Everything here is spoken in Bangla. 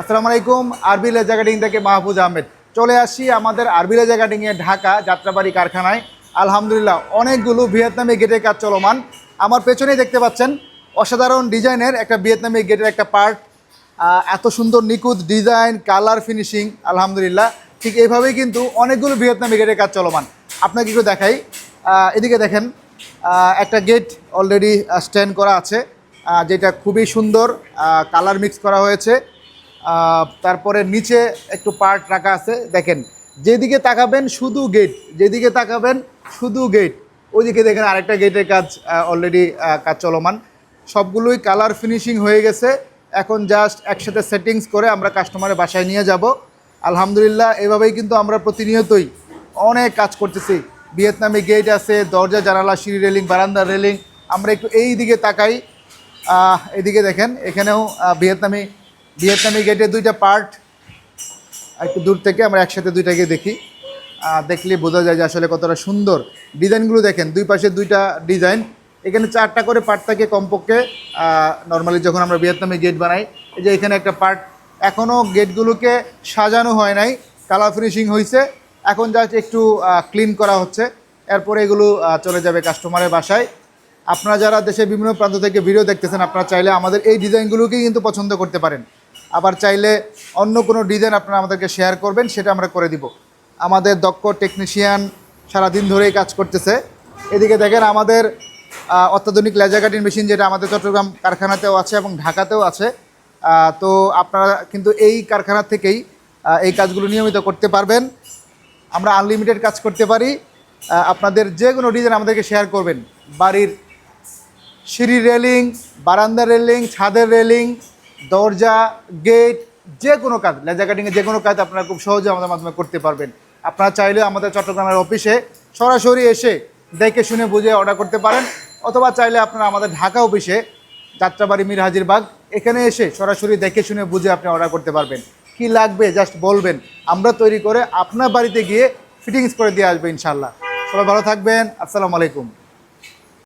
আসসালামু আলাইকুম, আরবি লেজা কাটিং থেকে মাহফুজ আহমেদ। চলে আসি আমাদের আরবি লেজা কাটিংয়ে ঢাকা যাত্রাবাড়ি কারখানায়। আলহামদুলিল্লাহ, অনেকগুলো ভিয়েতনামি গেটের কাজ চলমান। আমার পেছনেই দেখতে পাচ্ছেন অসাধারণ ডিজাইনের একটা ভিয়েতনামি গেটের একটা পার্ট। এত সুন্দর নিখুঁত ডিজাইন, কালার ফিনিশিং, আলহামদুলিল্লাহ। ঠিক এইভাবেই কিন্তু অনেকগুলো ভিয়েতনামি গেটের কাজ চলমান। আপনাকে একটু দেখাই। এদিকে দেখেন একটা গেট অলরেডি স্ট্যান্ড করা আছে। যেটা খুবই সুন্দর কালার মিক্স করা হয়েছে। তারপরে নিচে একটু পার্ট রাখা আছে। দেখেন, যেদিকে তাকাবেন শুধু গেট যেদিকে তাকাবেন শুধু গেট ওইদিকে দেখেন আরেকটা গেটের কাজ অলরেডি কাজ চলমান। সবগুলোই কালার ফিনিশিং হয়ে গেছে। এখন জাস্ট একসাথে সেটিংস করে আমরা কাস্টমারের বাসায় নিয়ে যাব। আলহামদুলিল্লাহ, এভাবেই কিন্তু আমরা প্রতিনিয়তই অনেক কাজ করতেছি। ভিয়েতনামি গেট আছে, দরজা, জানালা, সিঁড়ি রেলিং বারান্দার রেলিং। আমরা একটু এই দিকে তাকাই এদিকে দেখেন, এখানেও ভিয়েতনামি ভিয়েতনামি গেটের দুইটা পার্ট একটু দূর থেকে আমরা একসাথে দুইটাকে দেখি। দেখলে বোঝা যায় যে আসলে কতটা সুন্দর। ডিজাইনগুলো দেখেন, দুই পাশে দুইটা ডিজাইন। এখানে চারটা করে পার্ট থাকে কমপক্ষে। নর্মালি যখন আমরা ভিয়েতনামি গেট বানাই, এই যে এখানে একটা পার্ট এখনও গেটগুলোকে সাজানো হয় নাই, কালার ফিনিশিং হয়েছে এখন জাস্ট একটু ক্লিন করা হচ্ছে। এরপরে এগুলো চলে যাবে কাস্টমারের বাসায়। আপনারা যারা দেশের বিভিন্ন প্রান্ত থেকে ভিডিও দেখতেছেন, আপনারা চাইলে আমাদের এই ডিজাইনগুলোকেই কিন্তু পছন্দ করতে পারেন। আবার চাইলে অন্য কোনো ডিজাইন আপনারা আমাদেরকে শেয়ার করবেন, সেটা আমরা করে দিব। আমাদের দক্ষ টেকনিশিয়ান সারাদিন ধরেই কাজ করতেছে। এদিকে দেখেন আমাদের অত্যাধুনিক লেজা কাটিং মেশিন যেটা আমাদের চট্টগ্রাম কারখানাতেও আছে এবং ঢাকাতেও আছে। তো আপনারা কিন্তু এই কারখানা থেকেই এই কাজগুলো নিয়মিত করতে পারবেন। আমরা আনলিমিটেড কাজ করতে পারি। আপনাদের যে কোনো ডিজাইন আমাদেরকে শেয়ার করবেন। বাড়ির সিঁড়ি রেলিং বারান্দা রেলিং ছাদের রেলিং দরজা, গেট, যে কোনো কাজ লেজা কাটিংয়ে যে কোনো কাজ আপনারা খুব সহজে আমাদের মাধ্যমে করতে পারবেন। আপনারা চাইলে আমাদের চট্টগ্রামের অফিসে সরাসরি এসে দেখে শুনে বুঝে অর্ডার করতে পারেন, অথবা চাইলে আপনারা আমাদের ঢাকা অফিসে যাত্রাবাড়ি মির হাজিরবাগ এখানে এসে সরাসরি দেখে শুনে বুঝে আপনি অর্ডার করতে পারবেন। কি লাগবে জাস্ট বলবেন। আমরা তৈরি করে আপনার বাড়িতে গিয়ে ফিটিংস করে দিয়ে আসব ইনশাল্লাহ সবাই ভালো থাকবেন। আসসালামু আলাইকুম।